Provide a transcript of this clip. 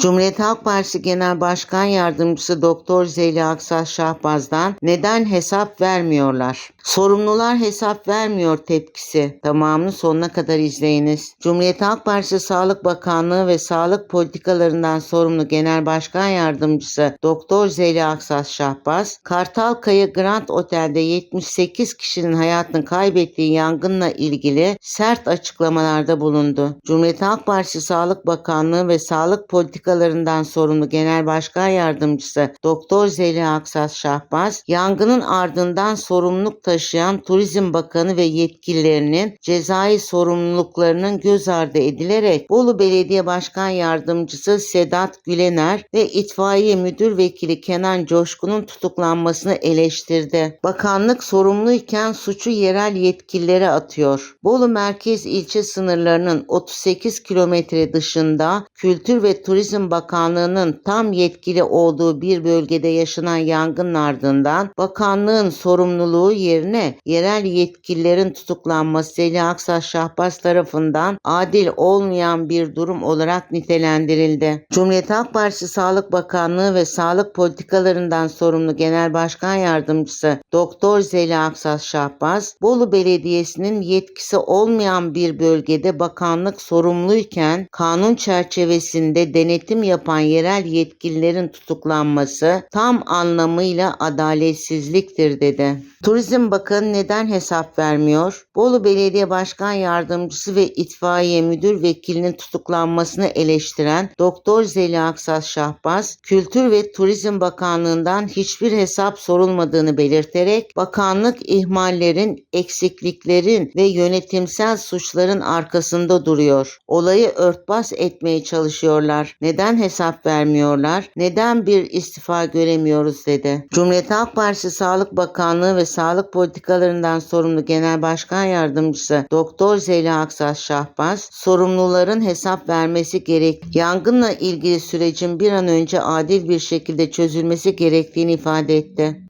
Cumhuriyet Halk Partisi Genel Başkan Yardımcısı Doktor Zeliha Aksas Şahbaz'dan neden hesap vermiyorlar? Sorumlular hesap vermiyor tepkisi. Tamamını sonuna kadar izleyiniz. Cumhuriyet Halk Partisi Sağlık Bakanlığı ve Sağlık Politikalarından sorumlu Genel Başkan Yardımcısı Doktor Zeliha Aksas Şahbaz, Kartalkaya Grand Otel'de 78 kişinin hayatını kaybettiği yangınla ilgili sert açıklamalarda bulundu. Cumhuriyet Halk Partisi Sağlık Bakanlığı ve Sağlık Politikalarından sorumlu Genel Başkan Yardımcısı Doktor Zeliha Aksas Şahbaz, yangının ardından sorumluluk taşıyan Turizm Bakanı ve yetkililerinin cezai sorumluluklarının göz ardı edilerek Bolu Belediye Başkan Yardımcısı Sedat Gülener ve İtfaiye Müdür Vekili Kenan Coşkun'un tutuklanmasını eleştirdi. Bakanlık sorumluyken suçu yerel yetkililere atıyor. Bolu merkez ilçe sınırlarının 38 kilometre dışında Kültür ve Turizm Bakanlığı'nın tam yetkili olduğu bir bölgede yaşanan yangının ardından bakanlığın sorumluluğu yerine yerel yetkililerin tutuklanması Zeliha Aksas Şahbaz tarafından adil olmayan bir durum olarak nitelendirildi. Cumhuriyet Halk Partisi Sağlık Bakanlığı ve Sağlık Politikalarından sorumlu Genel Başkan Yardımcısı Doktor Zeliha Aksas Şahbaz, Bolu Belediyesi'nin yetkisi olmayan bir bölgede bakanlık sorumluyken kanun çerçevesinde denetim yapan yerel yetkililerin tutuklanması tam anlamıyla adaletsizliktir dedi. Turizm Bakanı neden hesap vermiyor? Bolu Belediye Başkan Yardımcısı ve İtfaiye Müdür Vekilinin tutuklanmasını eleştiren Doktor Zeliha Aksas Şahbaz, Kültür ve Turizm Bakanlığı'ndan hiçbir hesap sorulmadığını belirterek bakanlık ihmallerin, eksikliklerin ve yönetimsel suçların arkasında duruyor. Olayı örtbas etmeye çalışıyorlar. Neden hesap vermiyorlar? Neden bir istifa göremiyoruz dedi. Cumhuriyet Halk Partisi Sağlık Bakanlığı ve Sağlık Politikalarından sorumlu Genel Başkan Yardımcısı Doktor Zeliha Aksas Şahbaz, sorumluların hesap vermesi gerek. Yangınla ilgili sürecin bir an önce adil bir şekilde çözülmesi gerektiğini ifade etti.